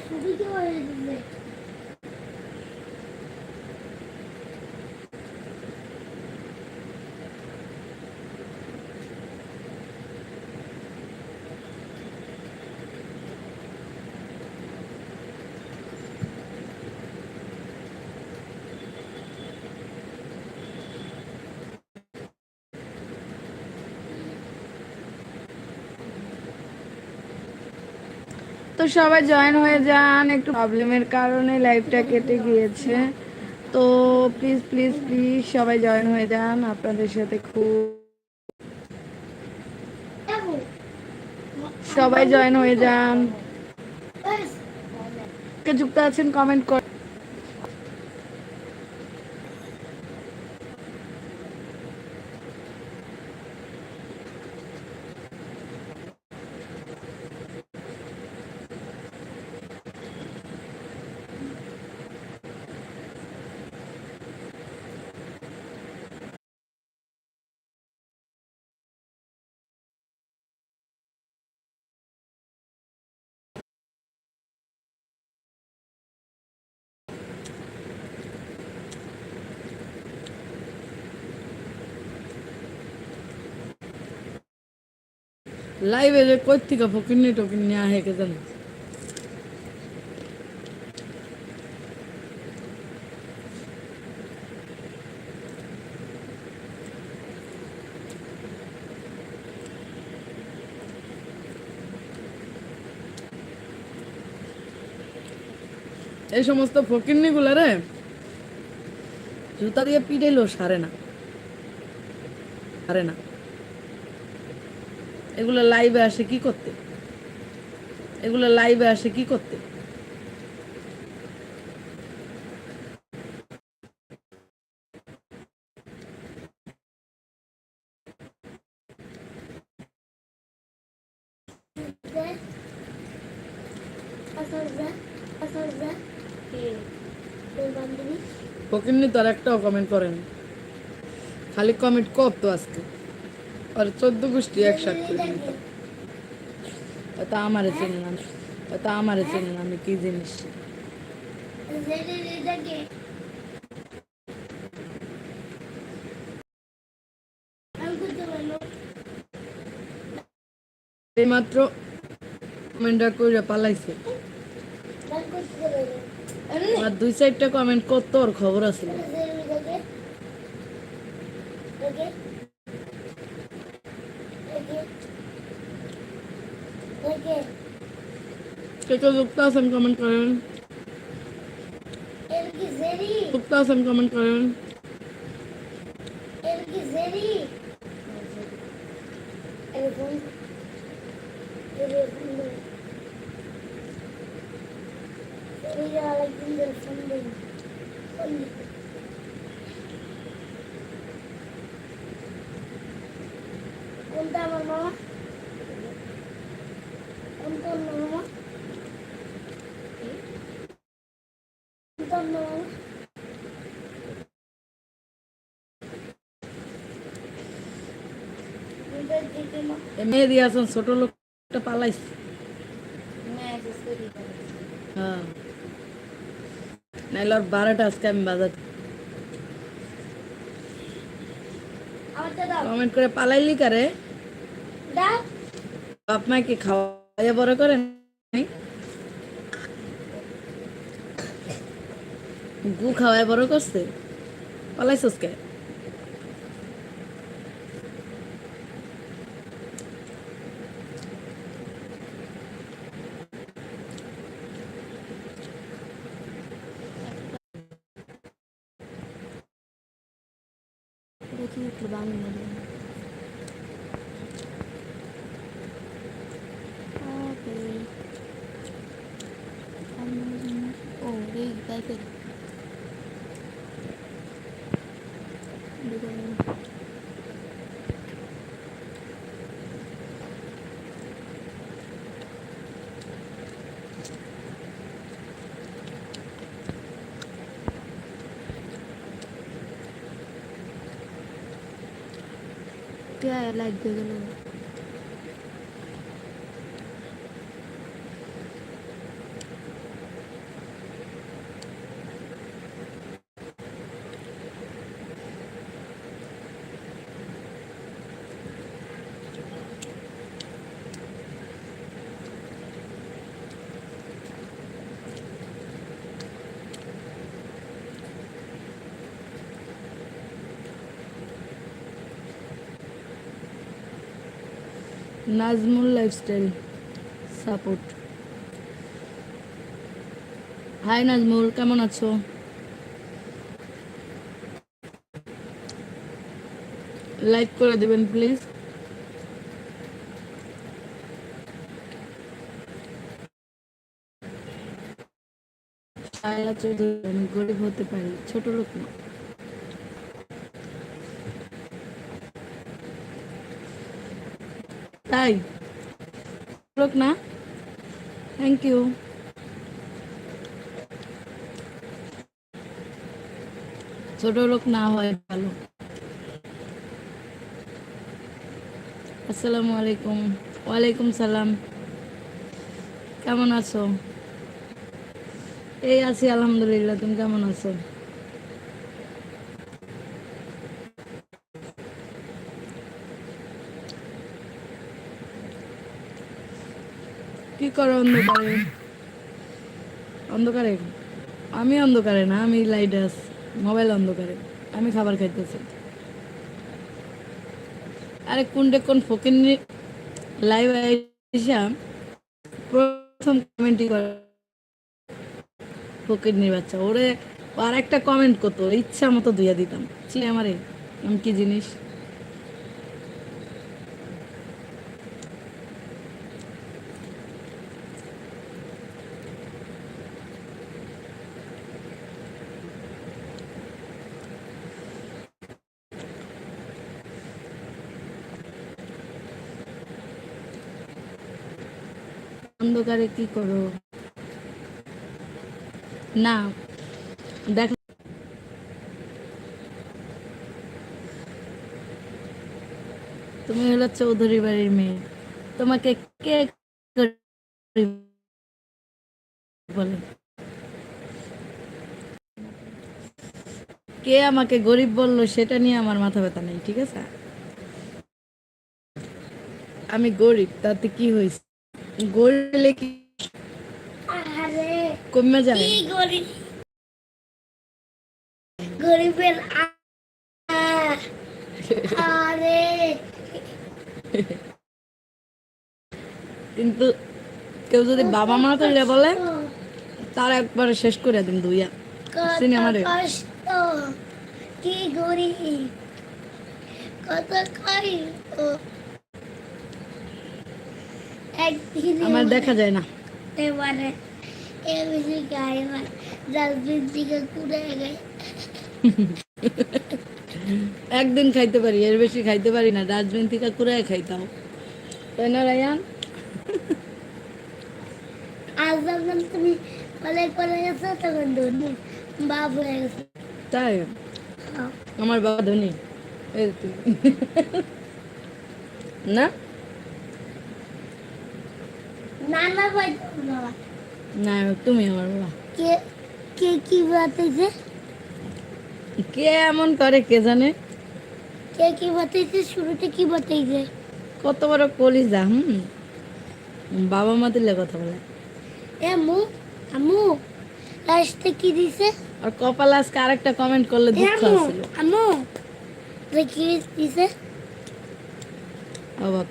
শুধু কি বলে দিবে তো সবাই জয়েন হয়ে যান, একটু প্রবলেমের কারণে লাইভটা কেটে গিয়েছে। তো প্লিজ প্লিজ প্লিজ সবাই জয়েন হয়ে যান, আপনাদের সাথে খুব সবাই জয়েন হয়ে যান। কে যুক্ত আছেন কমেন্ট কর লাইভে যে কই থেকে ফকিরনি টকিরনি আহে কে জানে? এই সমস্ত ফকিরনি গুলারে জুতা দিয়ে পিটাইলেও সারে না। সারে না। এগুলো লাইভে আসে কি করতে? এগুলো লাইভে আসে কি করতে? ফকিরনি তো আর একটাও কমেন্ট করেন। খালি কমেন্ট কর তো আজকে। আর চোদ্দ গোষ্ঠী একসাথে করে দিত তা আমারে চেনে না তা আমারে চেনে আমি কি জিনিস। এইমাত্র কমেন্টটা করে পালাইছে। আর দুই চারটা কমেন্ট ওর খবর আছে? কে কে যুক্ত আছেন কমেন্ট করেন যুক্ত আছেন কমেন্ট করেন কোনটা আমার মামা কোনটা আমার মামা কোনটা আমার মামা কোনটা দিদি মা এ মেয়ে দিয়ে আছেন ছোট লোকটা পালাইছে। হ্যাঁ। নাইলে ওর বারোটা আজকে আমি বাজার কমেন্ট করে পালাইলি কারে? বাপ মাকে খাওয়াইয়া বড় করেন গু খাওয়ায় বড় করছে। পালাইছস কে দেখি একটু বাংলা ও এই টাইপের লাইট দিয়ে Nazmul lifestyle support. Hi Nazmul, কেমন আছো? লাইক করে দেবেন, প্লিজ। গরিব হতে পারি, ছোট লোক না। তাই? লোক না? থ্যাংক ইউ ছোট লোক না হয় ভালো। আসসালামু আলাইকুম। ওয়ালাইকুম সালাম। কেমন আছো? এই আছি, আলহামদুলিল্লাহ। তুমি কেমন আছো? কি করো অন্ধকারে? অন্ধকারে? আমি অন্ধকারে না, আমি লাইট আস মোবাইল অন্ধকারে, আমি খাবার খাইতেছি। আরে কোনটা কোন ফকির লাইভ আইসা প্রথম কমেন্টই করে ফকির বাচ্চা। ওরে, আর একটা কমেন্ট করতো, ইচ্ছা মতো দুইয়া দিতাম। ছিল আমারে, আমি কি জিনিস? অন্ধকারে কি করো? না, দেখ তুমি হলো চৌধুরী বাড়ির মেয়ে। তোমাকে কে বলে? কে আমাকে গরিব বলল সেটা নিয়ে আমার মাথা ব্যথা নেই, ঠিক আছে? আমি গরিব, তাতে কি হয়েছে? হলে কি কমে গরিব? গরিবের আরে। কিন্তু কেউ যদি বাবা মা তুলে বলে তার একবারে শেষ করে দিন দুইয়া। সিনেমারে। কষ্ট। কি গরিব। কত কষ্ট। একদিন আমার দেখা যায় না। এবারে এ গায়ে না ডাস্টবিন থেকে কুড়ে গায়ে একদিন খাইতে পারি এর বেশি খাইতে পারি না ডাস্টবিন থেকে করে খাইতাম। তাই না রায়ান? আজ যখন তুমি কলেজ করে গেছো তখন ধনী বাপ হয়ে গেছে। তাই? আমার বাবা ধনী। এই তুই। না নানা ভাই বাবা। না তুমি আমার বাবা। কে কে কি বাতাইছে কে এমন করে কে জানে? কে কি বাতাইছে শুরুতে কি বাতাইছে কত বড় কলিজা হুম? বাবা মা দিলে কথা বলে। এ আমু আমু লাস্টে কি দিছে? আর কপাল আজকে আরেকটা কমেন্ট করলে দুঃখ আসছিল আমু যে কি দিছে? অবাক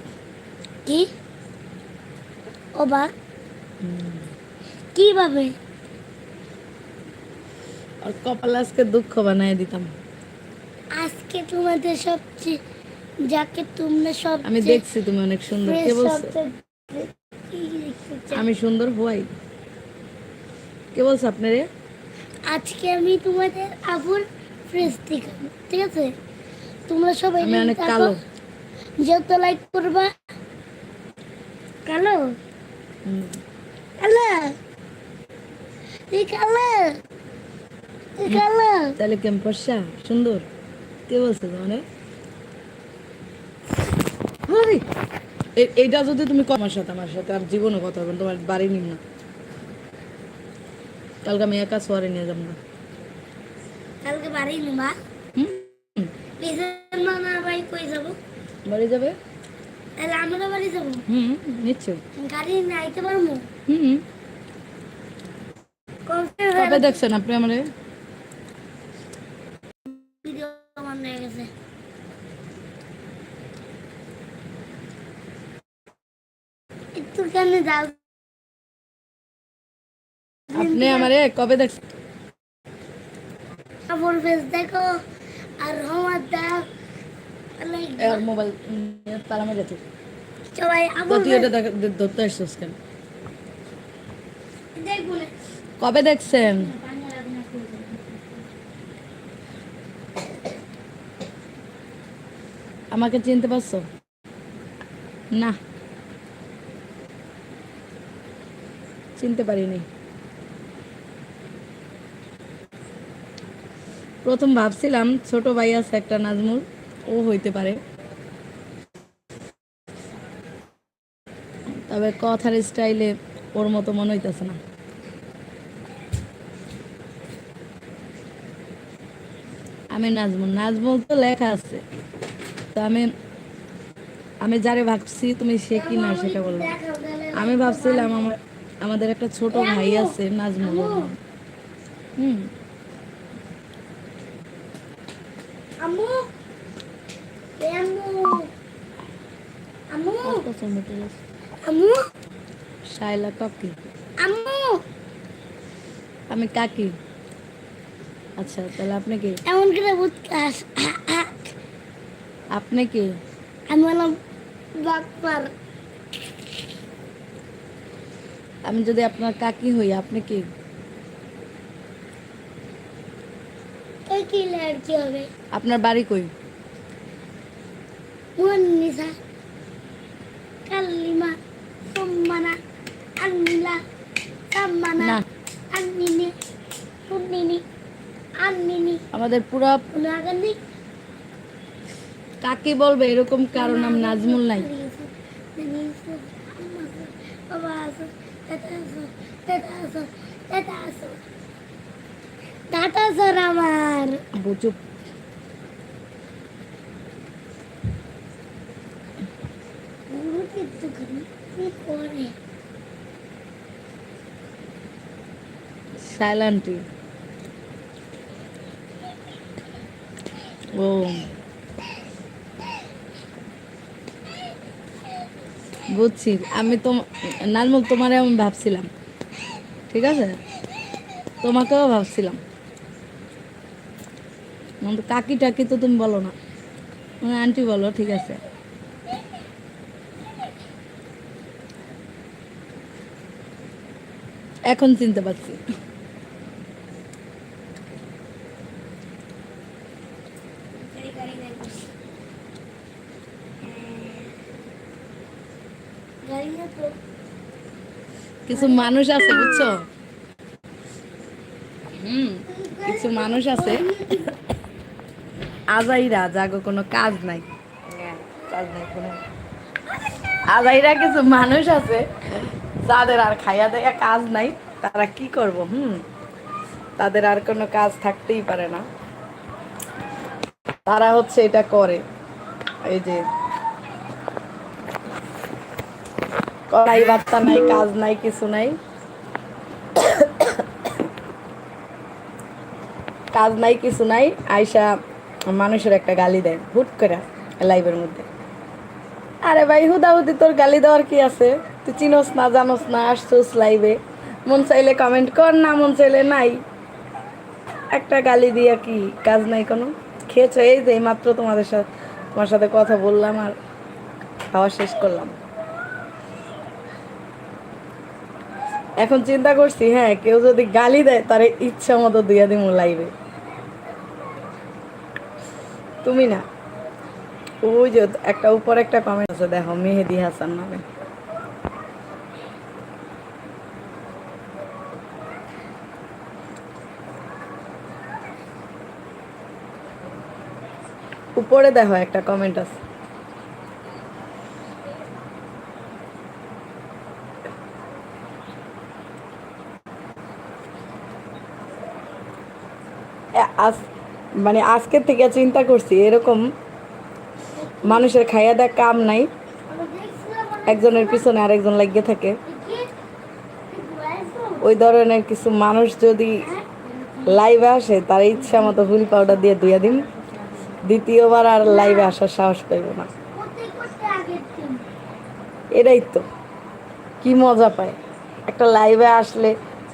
কি? অবাক কীভাবে? আর কপাল আজকে দুঃখ বানাই দিতাম। আজকে তোমাদের সবচেয়ে যাকে তোমরা সব আমি দেখছি তুমি অনেক সুন্দর। কে বলছে? আমি সুন্দর হওয়াই কে বলছে আপনারে? আজকে আমি তোমাদের আবুর ফ্রেশ দেখাবো ঠিক আছে? তোমরা সবাই আমি অনেক। কালো। যত লাইক করবা কালো? তাহলে কেমন ফর্সা সুন্দর কে বলছে তোমার এইটা যদি তুমি কমার সাথে আমার সাথে আর জীবনও কথা বলবেন তোমার বাড়ি নিম না। কালকে আমি একা সোয়ারে নিয়ে যাব না। কালকে বাড়ি নিবা বাড়ি যাবে? তাহলে আমরা বাড়ি যাব। হুম নিশ্চয় গাড়ি নাইতে পারব? হুম কবে দেখছেন আপনি আমার? ভিডিও আমার হয়ে গেছে। আপনি আমারে কবে দেখছেন আবুর ফেস দেখো আর আমার দাও। আর মোবাইল তুই এটা ধরতে আসছিস কেন? কবে দেখছেন? আমাকে চিনতে পারছ? না। চিনতে পারিনি। প্রথম ভাবছিলাম ছোট ভাই আছে একটা নাজমুল। ও হইতে পারে। তবে কথার স্টাইলে ওর মতো মনে হইতেছে না। আমি নাজমুল নাজমুল তো লেখা আছে। তো আমি আমি যারে ভাবছি তুমি সে কি না সেটা বলব আমি ভাবছিলাম আমার, আমাদের একটা ছোট ভাই আছে নাজমুল। হুম আম্মু এ আম্মু আম্মু আম্মু শাইলা কাকি আম্মু আমি কাকি। আচ্ছা তাহলে আপনি কি? এমন করে বুঝকাস আপনি কি? আমি বললাম বাকপার আমি যদি আপনার কাকি হই আপনি কি? কি হবে আপনার বাড়ি কই? মুন্নিসা কালিমা আমাদের পুরা কাকি বলবে? এরকম কারও নাম নাজমুল নাই। গুরু কিন্তু কি করে সাইলেন্টি ও। বুঝছি, আমি তো নাজমুল তোমারে আমি ভাবছিলাম। ঠিক আছে? তোমাকেও ভাবছিলাম। কাকি টাকি তো তুমি বলো না। আন্টি বলো, ঠিক আছে? এখন চিনতে পারছি। কিছু মানুষ আছে বুঝছ? হুম কিছু মানুষ আছে। আজাইরা যাগো কোনো কাজ নাই। কাজ নাই কোনো। আজাইরা কিছু মানুষ আছে যাদের আর খাইয়া দেয়া কাজ নাই তারা কি করব হুম? তাদের আর কোনো কাজ থাকতেই পারে না। তারা হচ্ছে এটা করে এই যে কড়াই বার্তা নাই, কাজ নাই, কিছু নাই। কাজ নাই, কিছু নাই আয়সা মানুষের একটা গালি দেয়, হুট করে লাইভের মধ্যে। আরে ভাই, হুদাহুদি, তোর গালি দেওয়ার কি আছে? তুই চিনোস না, জানোস না, আসছোস লাইভে। মন চাইলে কমেন্ট কর না, মন চাইলে নাই। একটা গালি দিয়া কি কাজ নাই কোনো? খেয়েছো? এই যে মাত্র তোমাদের সাথে তোমার সাথে কথা বললাম আর খাওয়া শেষ করলাম। এখন চিন্তা করছি হ্যাঁ কেউ যদি গালি দেয়, তারে ইচ্ছা মতো দিয়া দিব লাইভে তুমি না। ওই যে একটা উপর একটা কমেন্ট আছে, দেখো, মেহেদি হাসান নামে। উপরে দেখো একটা কমেন্ট আছে। আজ মানে আজকের থেকে চিন্তা করছি, এরকম মানুষের খাইয়া দেয় কাম নাই। একজনের পিছনে আরেকজন লাগিয়ে থাকে। ওই ধরনের কিছু মানুষ যদি লাইভে আসে, তার ইচ্ছা মতো হুইল পাউডার দিয়ে ধুয়ে দিন দ্বিতীয়বার আর লাইভে আসার সাহস পাইব না। এটাই তো। কি মজা পায়। একটা লাইভে আসলে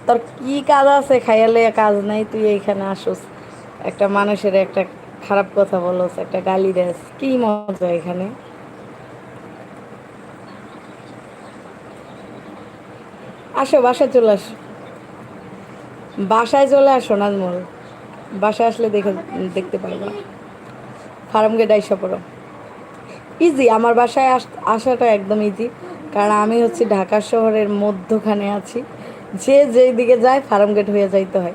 তোর কি কাজ আছে? খাইয়ালে কাজ নাই, তুই এইখানে আসোস। একটা মানুষের একটা খারাপ কথা বলোস একটা গালি দেস কি মজা এখানে? আসো, বাসায় চলে আসো। বাসায় চলে আসো, নাজমুল। বাসায় আসলে দেখে, দেখতে পারবা। ফার্ম গেট আইসা পড়ো। ইজি আমার বাসায় আস- আসাটা একদম ইজি কারণ আমি হচ্ছে ঢাকা শহরের মধ্যখানে আছি। যে যেই দিকে যায় ফার্ম গেট হয়ে যাইতে হয়।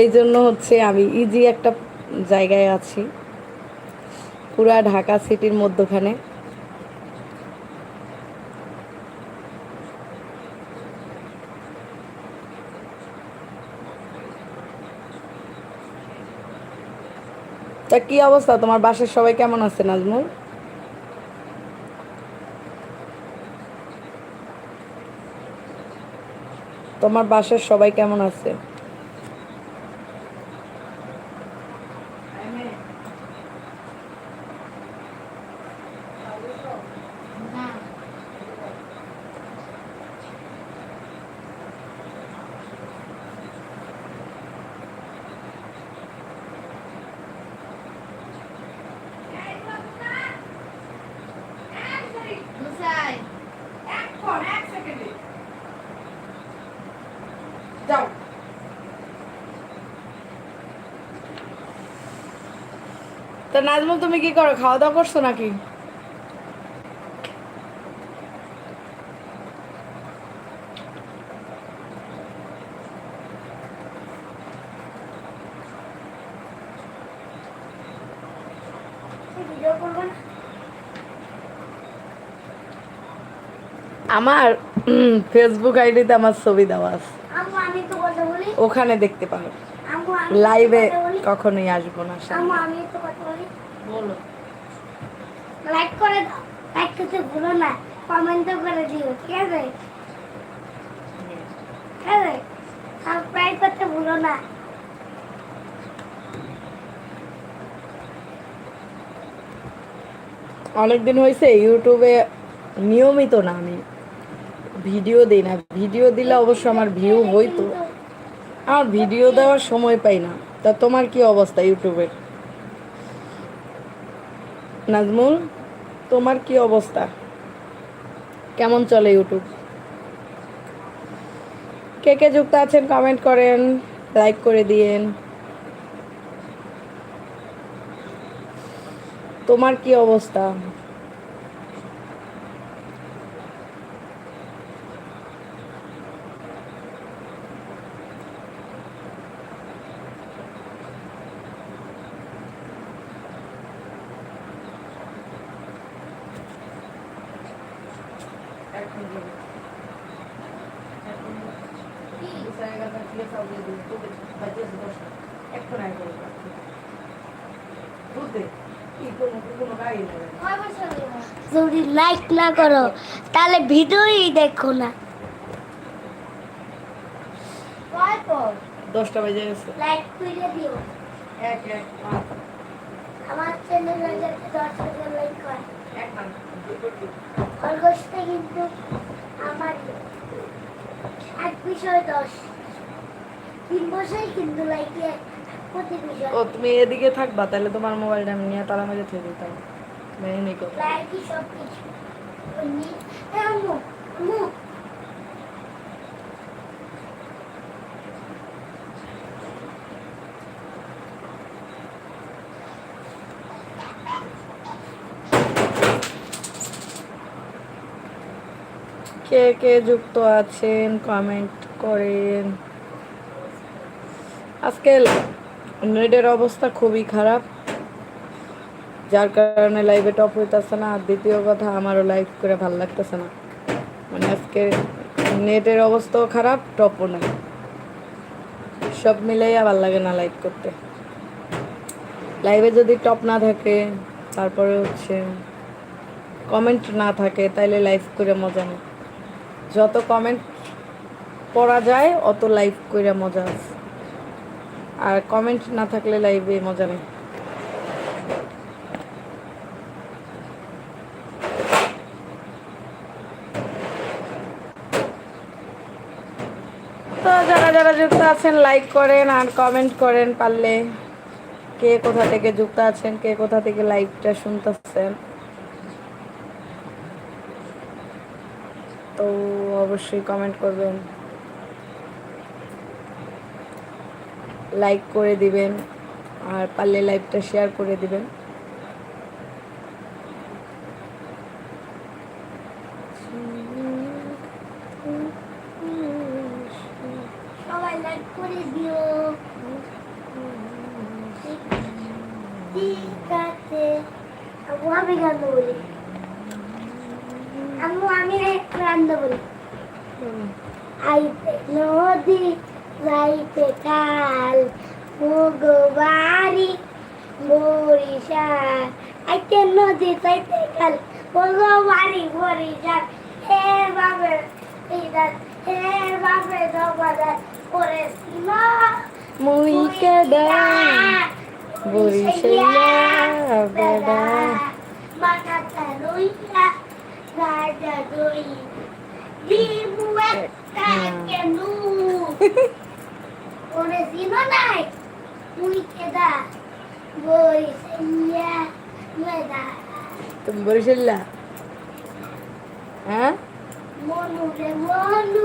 এই জন্য হচ্ছে আমি ইজি একটা জায়গায় আছি। পুরা ঢাকা সিটির মধ্যখানে। তা কি অবস্থা? তোমার বাসার সবাই কেমন আছে, নাজমুল? তোমার বাসার সবাই কেমন আছে? তা নাজমুল তুমি কি করো? খাওয়া দাওয়া করছ নাকি? আমার ফেসবুক আইডিতে আমার ছবি দেওয়া আছে। ওখানে দেখতে তো লাইভে কখনোই আসব না আমি তো কথা বলি। বলো। লাইক করে দাও। লাইক করতে ভুলো না। কমেন্টও করে দিও ঠিক আছে? ঠিক আছে? সাবস্ক্রাইব করতে ভুলো না। অনেকদিন হয়েছে ইউটিউবে নিয়মিত না আমি ভিডিও দিই না। ভিডিও দিলে অবশ্য আমার ভিউ হইতো। আর ভিডিও দেওয়ার সময় পাই না। তা তোমার কি অবস্থা ইউটিউবের? নাজমুল, তোমার কি অবস্থা? কেমন চলে ইউটিউব? কে কে যুক্ত আছেন কমেন্ট করেন লাইক করে দিয়েন। তোমার কি অবস্থা? না করো তাহলে ভিডিওই দেখো না। দশটা বাজে গেছে। লাইক করে দিও। এক এক আমার চ্যানেলে যাতে লাইক এক তিন। খরগোশটা কিন্তু আমার এক বিষয় দশ। তিন বছরই কিন্তু লাইকে ও তুমি এদিকে থাকবা তাহলে তোমার মোবাইলটা আমি নিয়ে তালা মেরে থেকে দিতাম। মেনে সব কিছু কে কে যুক্ত আছেন? কমেন্ট করেন। আজকে নেটের অবস্থা খুবই খারাপ। যার কারণে লাইভে টপ হইতেছে না। আর দ্বিতীয় কথা, আমারও লাইভ করে ভালো লাগতেছে না। মানে আজকে নেটের অবস্থাও খারাপ টপও নাই। সব মিলেই ভালো লাগে না লাইভ করতে। লাইভে যদি টপ না থাকে, তারপরে হচ্ছে কমেন্ট না থাকে, তাইলে লাইভ করে মজা নেই। যত কমেন্ট পড়া যায়, অত লাইভ করে মজা আছে। আর কমেন্ট না থাকলে লাইভে মজা নেই তো যারা যারা যুক্ত আছেন লাইক করেন আর কমেন্ট করেন পারলে। কে কোথা থেকে যুক্ত আছেন, কে কোথা থেকে লাইভটা শুনতেছেন। তো অবশ্যই কমেন্ট করবেন। লাইক করে দিবেন আর পারলে লাইভটা শেয়ার করে দিবেন সবাই লাইক করে দিও ঠিক আছে আবু আমি গান বলি আম্মু আমি গান বলি আইতে নদী যাইতে কাল মুগবাড়ি বরিশাল আইতে নদী যাইতে কাল মুগবাড়ি বরিশাল হে বাবে এইদার হে বাবে জবাদার করে সীমা মুই কেডা বরিশাইয়া বেডা মাথাটা দিনো নাই মুই বই সেলিয়া মেদা তুমি বরিশাল্লা হ্যাঁ? মনু রে মনু।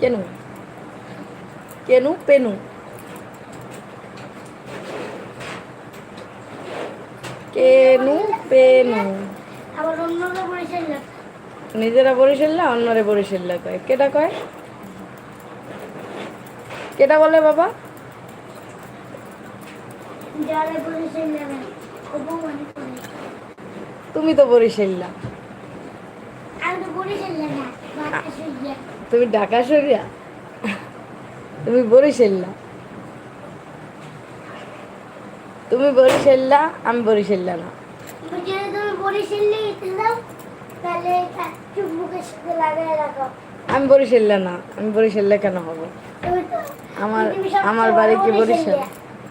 কেন কেন পেনু কেনু পেনু নিজেরা বরিশাল্লা অন্যরে বরিশাল্লা কয়? কেটা কয়? কেটা বলে বাবা? তুমি তো বরিশাল্লা আমি তো পরিচয় না বাচ্চা শুয়ে তুমি ঢাকা সরিয়া? তুমি আমি বরিশাল্লা না। তুমি এটা চুম্বুকের সাথে লাগাই রাখো। আমি বরিশাল্লা না আমি বরিশাল্লা কেন হব? আমার আমার বড় বাড়ি কি বরিশাল।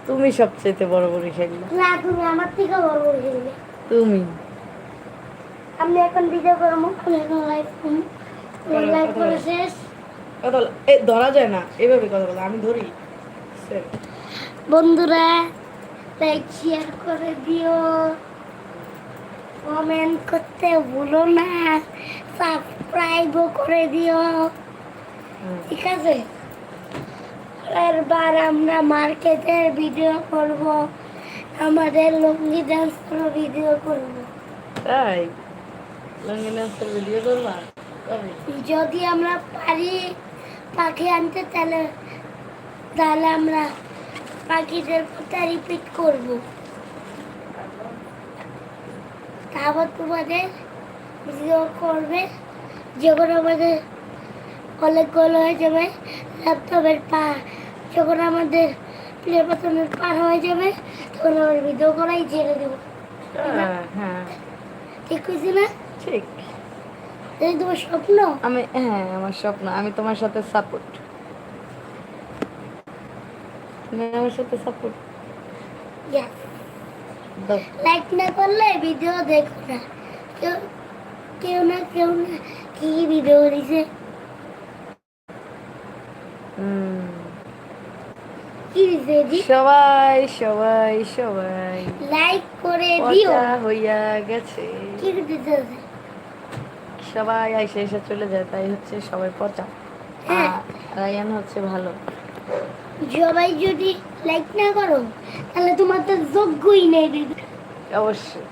তুমি সবচেয়ে বড় বরিশাল্লা না তুমি আমার থেকে বড় পরিচয় নেবে তুমি আমি এখন ভিডিও করব আমি এখন লাইভ করব। লাইভ করে শেষ? কথা বলো। এ ধরা যায় না এভাবে কথা বলো আমি ধরি। বন্ধুরা লাইক শেয়ার করে দিও। কমেন্ট করতে ভুলো না সাবস্ক্রাইবও করে দিও। ঠিক আছে? এরবার আমরা মার্কেটের ভিডিও করব আমাদের লুঙ্গি ডান্সের ভিডিও করব। তাই? ভিডিও করবা কবে যদি আমরা পারি পাখি আনতে তাহলে তাহলে আমরা পাখিদের কথা রিপিট করব। তারপর তোমাদের ভিডিও করবে যখন আমাদের অনেক গোল হয়ে যাবে ল্যাপটপের পা যখন আমাদের প্লে বাটনের পার হয়ে যাবে তখন আমার ভিডিও করাই ছেড়ে দেবো। হ্যাঁ, হ্যাঁ। ঠিক হয়েছে না ঠিক। এই তোমার স্বপ্ন? আমি হ্যাঁ আমার স্বপ্ন। আমি তোমার সাথে সাপোর্ট তুমি আমার সাথে সাপোর্ট লাইক না করলে ভিডিও দেখো না। কেউ কেউ না কেউ না। কি ভিডিও দিছে? সবাই সবাই সবাই। লাইক করে দিও। হইয়া গেছে। কি দিতে সবাই আইসে এসে চলে যায় তাই হচ্ছে সবাই পচা। হ্যাঁ। রায়ান হচ্ছে ভালো। সবাই যদি লাইক না করো তাহলে তোমার তো যোগ্যই নেই অবশ্যই।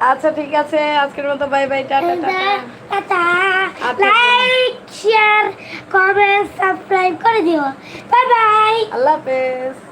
আচ্ছা ঠিক আছে আজকের মতো bye bye tata tata. Tata. Like share comment subscribe করে দিও। বাই বাই আল্লাহ হাফেজ।